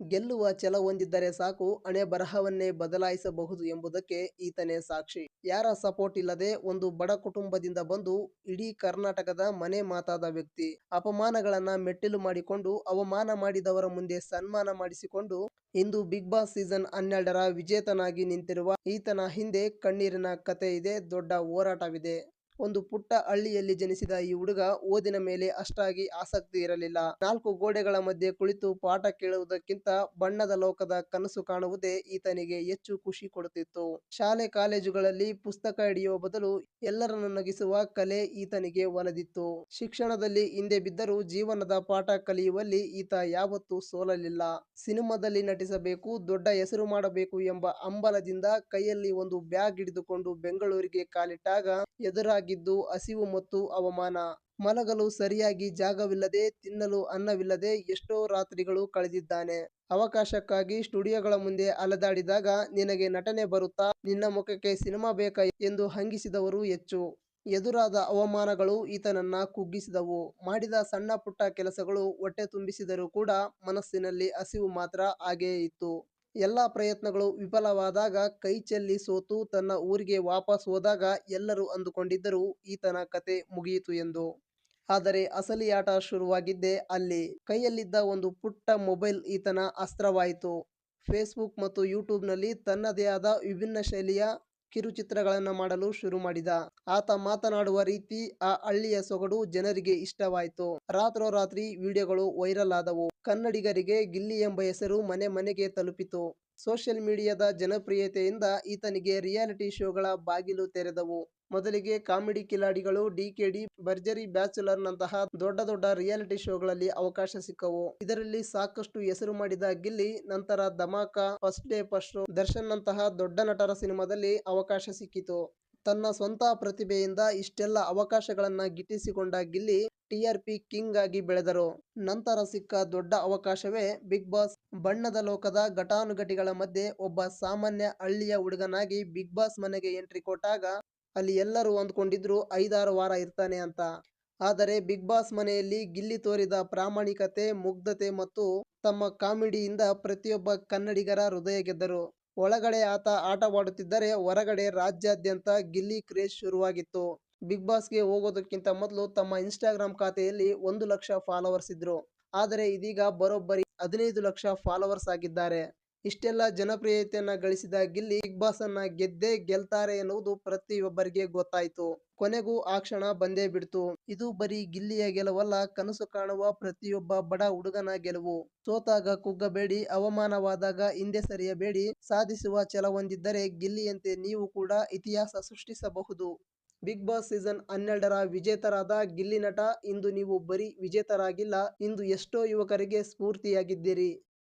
ಗೆಲ್ಲುವ ಛಲ ಹೊಂದಿದ್ದರೆ ಸಾಕು, ಹಣೆ ಬರಹವನ್ನೇ ಬದಲಾಯಿಸಬಹುದು ಎಂಬುದಕ್ಕೆ ಈತನೇ ಸಾಕ್ಷಿ. ಯಾರ ಸಪೋರ್ಟ್ ಇಲ್ಲದೆ ಒಂದು ಬಡ ಕುಟುಂಬದಿಂದ ಬಂದು ಇಡೀ ಕರ್ನಾಟಕದ ಮನೆ ಮಾತಾದ ವ್ಯಕ್ತಿ. ಅಪಮಾನಗಳನ್ನ ಮೆಟ್ಟಿಲು ಮಾಡಿಕೊಂಡು, ಅವಮಾನ ಮಾಡಿದವರ ಮುಂದೆ ಸನ್ಮಾನ ಮಾಡಿಸಿಕೊಂಡು, ಇಂದು ಬಿಗ್ ಬಾಸ್ ಸೀಸನ್ ಹನ್ನೆರಡರ ವಿಜೇತನಾಗಿ ನಿಂತಿರುವ ಈತನ ಹಿಂದೆ ಕಣ್ಣೀರಿನ ಇದೆ, ದೊಡ್ಡ ಹೋರಾಟವಿದೆ. ಒಂದು ಪುಟ್ಟ ಹಳ್ಳಿಯಲ್ಲಿ ಜನಿಸಿದ ಈ ಹುಡುಗ ಓದಿನ ಮೇಲೆ ಅಷ್ಟಾಗಿ ಆಸಕ್ತಿ ಇರಲಿಲ್ಲ. ನಾಲ್ಕು ಗೋಡೆಗಳ ಮಧ್ಯೆ ಕುಳಿತು ಪಾಠ ಕೇಳುವುದಕ್ಕಿಂತ ಬಣ್ಣದ ಲೋಕದ ಕನಸು ಕಾಣುವುದೇ ಈತನಿಗೆ ಹೆಚ್ಚು ಖುಷಿ ಕೊಡುತ್ತಿತ್ತು. ಶಾಲೆ ಕಾಲೇಜುಗಳಲ್ಲಿ ಪುಸ್ತಕ ಹಿಡಿಯುವ ಬದಲು ಎಲ್ಲರನ್ನು ನಗಿಸುವ ಕಲೆ ಈತನಿಗೆ ಒಲಿದಿತ್ತು. ಶಿಕ್ಷಣದಲ್ಲಿ ಹಿಂದೆ ಬಿದ್ದರೂ ಜೀವನದ ಪಾಠ ಕಲಿಯುವಲ್ಲಿ ಈತ ಯಾವತ್ತೂ ಸೋಲಲಿಲ್ಲ. ಸಿನಿಮಾದಲ್ಲಿ ನಟಿಸಬೇಕು, ದೊಡ್ಡ ಹೆಸರು ಮಾಡಬೇಕು ಎಂಬ ಹಂಬಲದಿಂದ ಕೈಯಲ್ಲಿ ಒಂದು ಬ್ಯಾಗ್ ಹಿಡಿದುಕೊಂಡು ಬೆಂಗಳೂರಿಗೆ ಕಾಲಿಟ್ಟಾಗ ಎದುರಾಗಿದ್ದು ಹಸಿವು ಮತ್ತು ಅವಮಾನ. ಮಲಗಲು ಸರಿಯಾಗಿ ಜಾಗವಿಲ್ಲದೆ, ತಿನ್ನಲು ಅನ್ನವಿಲ್ಲದೆ ಎಷ್ಟೋ ರಾತ್ರಿಗಳು ಕಳೆದಿದ್ದಾನೆ. ಅವಕಾಶಕ್ಕಾಗಿ ಸ್ಟುಡಿಯೋಗಳ ಮುಂದೆ ಅಲೆದಾಡಿದಾಗ ನಿನಗೆ ನಟನೆ ಬರುತ್ತಾ? ನಿನ್ನ ಮುಖಕ್ಕೆ ಸಿನಿಮಾ ಬೇಕಾ ಎಂದು ಹಂಗಿಸಿದವರು ಹೆಚ್ಚು. ಎದುರಾದ ಅವಮಾನಗಳು ಈತನನ್ನ ಕುಗ್ಗಿಸಿದವು. ಮಾಡಿದ ಸಣ್ಣ ಪುಟ್ಟ ಕೆಲಸಗಳು ಹೊಟ್ಟೆ ತುಂಬಿಸಿದರೂ ಕೂಡ ಮನಸ್ಸಿನಲ್ಲಿ ಹಸಿವು ಮಾತ್ರ ಹಾಗೆಯೇ ಇತ್ತು. ಎಲ್ಲ ಪ್ರಯತ್ನಗಳು ವಿಫಲವಾದಾಗ ಕೈಚೆಲ್ಲಿ ಸೋತು ತನ್ನ ಊರಿಗೆ ವಾಪಸ್ ಹೋದಾಗ ಎಲ್ಲರೂ ಅಂದುಕೊಂಡಿದ್ದರು, ಈತನ ಕತೆ ಮುಗಿಯಿತು ಎಂದು. ಆದರೆ ಅಸಲಿ ಆಟ ಶುರುವಾಗಿದ್ದೇ ಅಲ್ಲಿ. ಕೈಯಲ್ಲಿದ್ದ ಒಂದು ಪುಟ್ಟ ಮೊಬೈಲ್ ಈತನ ಅಸ್ತ್ರವಾಯಿತು. ಫೇಸ್ಬುಕ್ ಮತ್ತು ಯೂಟ್ಯೂಬ್ನಲ್ಲಿ ತನ್ನದೇ ಆದ ವಿಭಿನ್ನ ಶೈಲಿಯ ಕಿರುಚಿತ್ರಗಳನ್ನು ಮಾಡಲು ಶುರು ಮಾಡಿದ. ಆತ ಮಾತನಾಡುವ ರೀತಿ ಆ ಹಳ್ಳಿಯ ಸೊಗಡು ಜನರಿಗೆ ಇಷ್ಟವಾಯಿತು. ರಾತ್ರೋರಾತ್ರಿ ವಿಡಿಯೋಗಳು ವೈರಲ್ ಆದವು. ಕನ್ನಡಿಗರಿಗೆ ಗಿಲ್ಲಿ ಎಂಬ ಹೆಸರು ಮನೆ ಮನೆಗೆ ತಲುಪಿತು. ಸೋಷಿಯಲ್ ಮೀಡಿಯಾದ ಜನಪ್ರಿಯತೆಯಿಂದ ಈತನಿಗೆ ರಿಯಾಲಿಟಿ ಶೋಗಳ ಬಾಗಿಲು ತೆರೆದವು. ಮೊದಲಿಗೆ comedy Khiladigalu DKD Bharjari bachelor ನಂತಹ ದೊಡ್ಡ ದೊಡ್ಡ ರಿಯಾಲಿಟಿ ಶೋಗಳಲ್ಲಿ ಅವಕಾಶ ಸಿಕ್ಕವು. ಇದರಲ್ಲಿ ಸಾಕಷ್ಟು ಹೆಸರು ಮಾಡಿದ ಗಿಲ್ಲಿ, ನಂತರ Dhamaka, first day first show Darshan ನಂತಹ ದೊಡ್ಡ ನಟರ ಸಿನಿಮಾದಲ್ಲಿ ಅವಕಾಶ ಸಿಕ್ಕಿತು. ತನ್ನ ಸ್ವಂತ ಪ್ರತಿಭೆಯಿಂದ ಇಷ್ಟೆಲ್ಲ ಅವಕಾಶಗಳನ್ನ ಗಿಟ್ಟಿಸಿಕೊಂಡ ಗಿಲ್ಲಿ ಟಿಆರ್ಪಿ ಕಿಂಗ್ ಆಗಿ ಬೆಳೆದರು. ನಂತರ ಸಿಕ್ಕ ದೊಡ್ಡ ಅವಕಾಶವೇ ಬಿಗ್ ಬಾಸ್ ಬಣ್ಣದ ಲೋಕದ ಘಟಾನುಘಟಿಗಳ ಮಧ್ಯೆ ಒಬ್ಬ ಸಾಮಾನ್ಯ ಹಳ್ಳಿಯ ಹುಡುಗನಾಗಿ ಬಿಗ್ ಬಾಸ್ ಮನೆಗೆ ಎಂಟ್ರಿ ಕೊಟ್ಟಾಗ ಅಲ್ಲಿ ಎಲ್ಲರೂ ಅಂದ್ಕೊಂಡಿದ್ರು ಐದಾರು ವಾರ ಇರ್ತಾನೆ ಅಂತ. ಆದರೆ ಬಿಗ್ ಬಾಸ್ ಮನೆಯಲ್ಲಿ ಗಿಲ್ಲಿ ತೋರಿದ ಪ್ರಾಮಾಣಿಕತೆ, ಮುಗ್ಧತೆ ಮತ್ತು ತಮ್ಮ ಕಾಮಿಡಿಯಿಂದ ಪ್ರತಿಯೊಬ್ಬ ಕನ್ನಡಿಗರ ಹೃದಯ ಗೆದ್ದರು. ಒಳಗಡೆ ಆತ ಆಟವಾಡುತ್ತಿದ್ದರೆ ಹೊರಗಡೆ ರಾಜ್ಯಾದ್ಯಂತ ಗಿಲ್ಲಿ ಕ್ರೇಜ್ ಶುರುವಾಗಿತ್ತು. ಬಿಗ್ ಬಾಸ್ಗೆ ಹೋಗೋದಕ್ಕಿಂತ ಮೊದಲು ತಮ್ಮ ಇನ್ಸ್ಟಾಗ್ರಾಮ್ ಖಾತೆಯಲ್ಲಿ ಒಂದು ಲಕ್ಷ ಫಾಲೋವರ್ಸ್ ಇದ್ರು. ಆದರೆ ಇದೀಗ ಬರೋಬ್ಬರಿ ಹದಿನೈದು ಲಕ್ಷ ಫಾಲೋವರ್ಸ್ ಆಗಿದ್ದಾರೆ. ಇಷ್ಟೆಲ್ಲ ಜನಪ್ರಿಯತೆಯನ್ನ ಗಳಿಸಿದ ಗಿಲ್ಲಿ ಬಿಗ್ ಬಾಸ್ ಅನ್ನ ಗೆದ್ದೇ ಗೆಲ್ತಾರೆ ಎನ್ನುವುದು ಪ್ರತಿಯೊಬ್ಬರಿಗೆ ಗೊತ್ತಾಯ್ತು. ಕೊನೆಗೂ ಆ ಕ್ಷಣ ಬಂದೇ ಬಿಡ್ತು. ಇದು ಬರೀ ಗಿಲ್ಲಿಯ ಗೆಲುವಲ್ಲ, ಕನಸು ಕಾಣುವ ಪ್ರತಿಯೊಬ್ಬ ಬಡ ಹುಡುಗನ ಗೆಲುವು. ಸೋತಾಗ ಕುಗ್ಗಬೇಡಿ, ಅವಮಾನವಾದಾಗ ಹಿಂದೆ ಸರಿಯಬೇಡಿ, ಸಾಧಿಸುವ ಛಲ ಹೊಂದಿದ್ದರೆ ಗಿಲ್ಲಿಯಂತೆ ನೀವು ಕೂಡ ಇತಿಹಾಸ ಸೃಷ್ಟಿಸಬಹುದು. ಬಿಗ್ ಬಾಸ್ ಸೀಸನ್ ಹನ್ನೆರಡರ ವಿಜೇತರಾದ ಗಿಲ್ಲಿ ನಟ, ಇಂದು ನೀವು ಬರೀ ವಿಜೇತರಾಗಿಲ್ಲ, ಇಂದು ಎಷ್ಟೋ ಯುವಕರಿಗೆ ಸ್ಫೂರ್ತಿಯಾಗಿದ್ದೀರಿ.